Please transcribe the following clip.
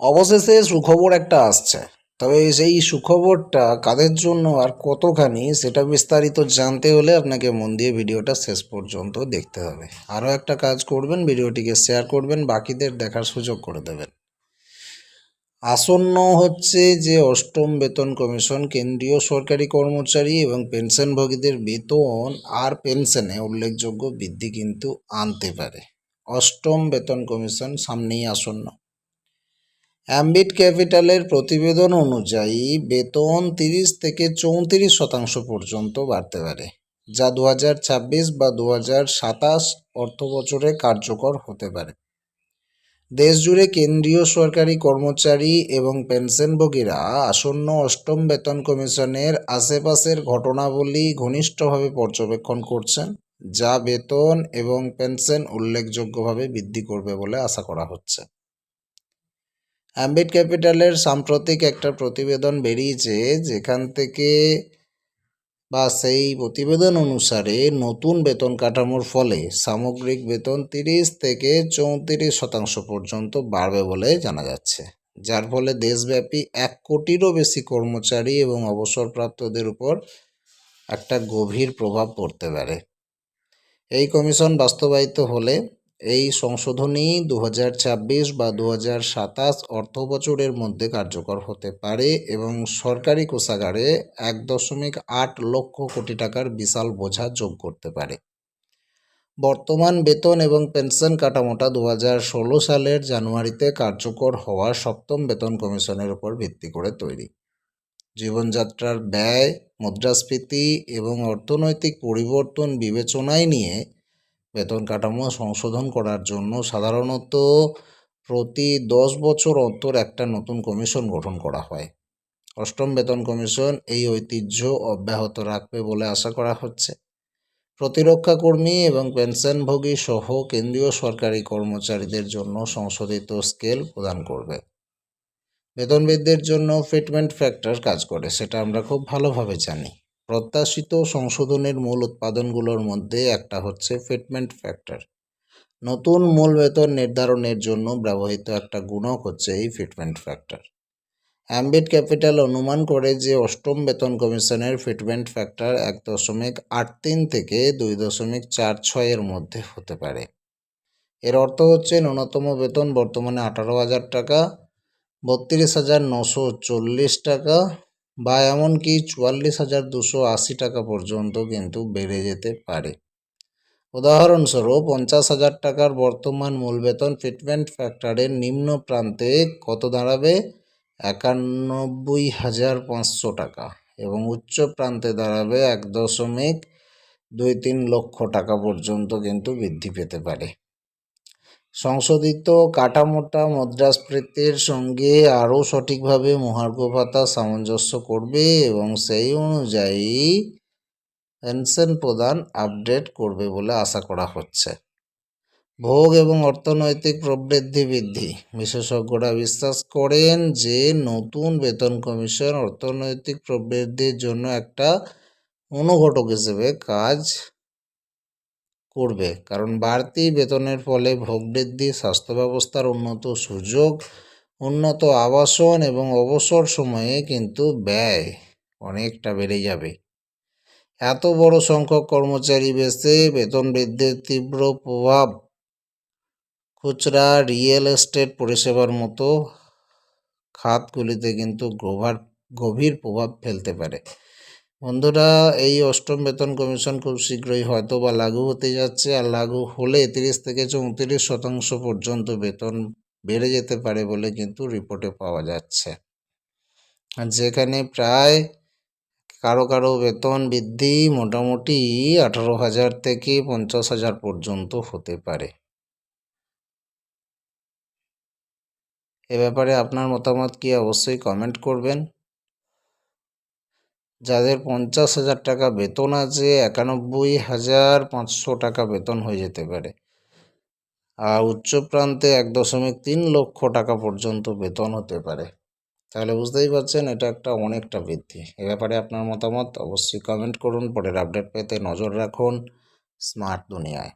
অবশেষে সুখবর একটা আসছে। তবে সেই সুখবরটা কাদের জন্য আর কতখানি, সেটা বিস্তারিত জানতে হলে আপনাকে মন দিয়ে ভিডিওটা শেষ পর্যন্ত দেখতে হবে। আরও একটা কাজ করবেন, ভিডিওটিকে শেয়ার করবেন, বাকিদের দেখার সুযোগ করে দেবেন। আসন্ন হচ্ছে যে অষ্টম বেতন কমিশন, কেন্দ্রীয় সরকারি কর্মচারী এবং পেনশনভোগীদের বেতন আর পেনশনে উল্লেখযোগ্য বৃদ্ধি কিন্তু আনতে পারে। অষ্টম বেতন কমিশন সামনেই আসন্ন। অ্যাম্বিট ক্যাপিটালের প্রতিবেদন অনুযায়ী, বেতন তিরিশ থেকে চৌত্রিশ শতাংশ পর্যন্ত বাড়তে পারে, যা দু বা দু অর্থ বছরে কার্যকর হতে পারে। দেশজুড়ে কেন্দ্রীয় সরকারি কর্মচারী এবং পেনশনভোগীরা আসন্ন অষ্টম বেতন কমিশনের আশেপাশের ঘটনাবলী ঘনিষ্ঠভাবে পর্যবেক্ষণ করছেন, যা বেতন এবং পেনশন উল্লেখযোগ্যভাবে বৃদ্ধি করবে বলে আশা করা হচ্ছে। অ্যাম্বিট ক্যাপিটালের সাম্প্রতিক একটা প্রতিবেদন বেরিয়েছে, যেখান থেকে বা সেই প্রতিবেদন অনুসারে নতুন বেতন কাঠামোর ফলে সামগ্রিক বেতন তিরিশ থেকে চৌত্রিশ শতাংশ পর্যন্ত বাড়বে বলে জানা যাচ্ছে। যার ফলে দেশব্যাপী এক কোটিরও বেশি কর্মচারী এবং অবসরপ্রাপ্তদের উপর একটা গভীর প্রভাব পড়তে পারে। এই কমিশন বাস্তবায়িত হলে এই সংশোধনী দু হাজার ছাব্বিশ বা দু অর্থ বছরের মধ্যে কার্যকর হতে পারে এবং সরকারি কোষাগারে এক দশমিক আট লক্ষ কোটি টাকার বিশাল বোঝা যোগ করতে পারে। বর্তমান বেতন এবং পেনশন কাঠামোটা দু সালের জানুয়ারিতে কার্যকর হওয়া সপ্তম বেতন কমিশনের উপর ভিত্তি করে তৈরি। জীবনযাত্রার ব্যয়, মুদ্রাস্ফীতি এবং অর্থনৈতিক পরিবর্তন বিবেচনায় নিয়ে বেতন কাঠামো সংশোধন করার জন্য সাধারণত প্রতি দশ বছর অন্তর একটা নতুন কমিশন গঠন করা হয়। অষ্টম বেতন কমিশন এই ঐতিহ্য অব্যাহত রাখবে বলে আশা করা হচ্ছে। প্রতিরক্ষা কর্মী এবং পেনশনভোগী সহ কেন্দ্রীয় সরকারি কর্মচারীদের জন্য সংশোধিত স্কেল প্রদান করবে। বেতন বৃদ্ধির জন্য ফিটমেন্ট ফ্যাক্টর কাজ করে, সেটা আমরা খুব ভালোভাবে জানি। প্রত্যাশিত সংশোধনের মূল উৎপাদনগুলোর মধ্যে একটা হচ্ছে ফিটমেন্ট ফ্যাক্টর। নতুন মূল বেতন নির্ধারণের জন্য ব্যবহৃত একটা গুণক হচ্ছে এই ফিটমেন্ট ফ্যাক্টর। অ্যাম্বিট ক্যাপিটাল অনুমান করে যে অষ্টম বেতন কমিশনের ফিটমেন্ট ফ্যাক্টর এক দশমিক আট তিন থেকে দুই দশমিক চার ছয়ের মধ্যে হতে পারে। এর অর্থ হচ্ছে ন্যূনতম বেতন বর্তমানে আঠারো হাজার টাকা, বত্রিশ হাজার নশো চল্লিশ টাকা বা এমনকি চুয়াল্লিশ হাজার দুশো আশি টাকা পর্যন্ত কিন্তু বেড়ে যেতে পারে। উদাহরণস্বরূপ, পঞ্চাশ হাজার টাকার বর্তমান মূল বেতন ফিটমেন্ট ফ্যাক্টরের নিম্ন প্রান্তে কত দাঁড়াবে? একানব্বই হাজার পাঁচশো টাকা এবং উচ্চ প্রান্তে দাঁড়াবে এক দশমিক দুই তিন লক্ষ টাকা পর্যন্ত কিন্তু বৃদ্ধি পেতে পারে। সংশোধিত কাঠামোটা মুদ্রাস্ফীতির সঙ্গে আরও সঠিকভাবে মহার্ঘ ভাতা সামঞ্জস্য করবে এবং সেই অনুযায়ী পেনশন প্রদান আপডেট করবে বলে আশা করা হচ্ছে। ভোগ এবং অর্থনৈতিক প্রবৃদ্ধি বৃদ্ধি। বিশেষজ্ঞরা বিশ্বাস করেন যে নতুন বেতন কমিশন অর্থনৈতিক প্রবৃদ্ধির জন্য একটা অনুঘটক হিসেবে কাজ করবে। কারণ বাড়তি বেতনের ফলে ভোগ বৃদ্ধি স্বাস্থ্য ব্যবস্থার উন্নত সুযোগ, উন্নত আবাসন এবং অবসর সময়ে কিন্তু ব্যয় অনেকটা বেড়ে যাবে। এত বড় সংখ্যক কর্মচারী বেসে বেতন বৃদ্ধির তীব্র প্রভাব খুচরা রিয়েল এস্টেট পরিষেবার মতো খাতগুলিতে কিন্তু গভীর গভীর প্রভাব ফেলতে পারে। বন্ধুরা, এই অষ্টম বেতন কমিশন খুব শীঘ্রই হয়তো বা লাগু হতে যাচ্ছে আর লাগু হলে তিরিশ থেকে চৌত্রিশ শতাংশ পর্যন্ত বেতন বেড়ে যেতে পারে বলে কিন্তু রিপোর্টে পাওয়া যাচ্ছে। যেখানে প্রায় কারও কারও বেতন বৃদ্ধি মোটামুটি আঠারো হাজার থেকে পঞ্চাশ হাজার পর্যন্ত হতে পারে। এ ব্যাপারে আপনার মতামত কি অবশ্যই কমেন্ট করবেন। যাদের পঞ্চাশ হাজার টাকা বেতন আছে, একানব্বই হাজার পাঁচশো টাকা বেতন হয়ে যেতে পারে। আর উচ্চ প্রান্তে এক দশমিক তিন লক্ষ টাকা পর্যন্ত বেতন হতে পারে। তাহলে বুঝতেই পারছেন, এটা একটা অনেকটা বৃদ্ধি। এ ব্যাপারে আপনার মতামত অবশ্যই কমেন্ট করুন। পরের আপডেট পেতে নজর রাখুন। স্মার্ট দুনিয়ায়।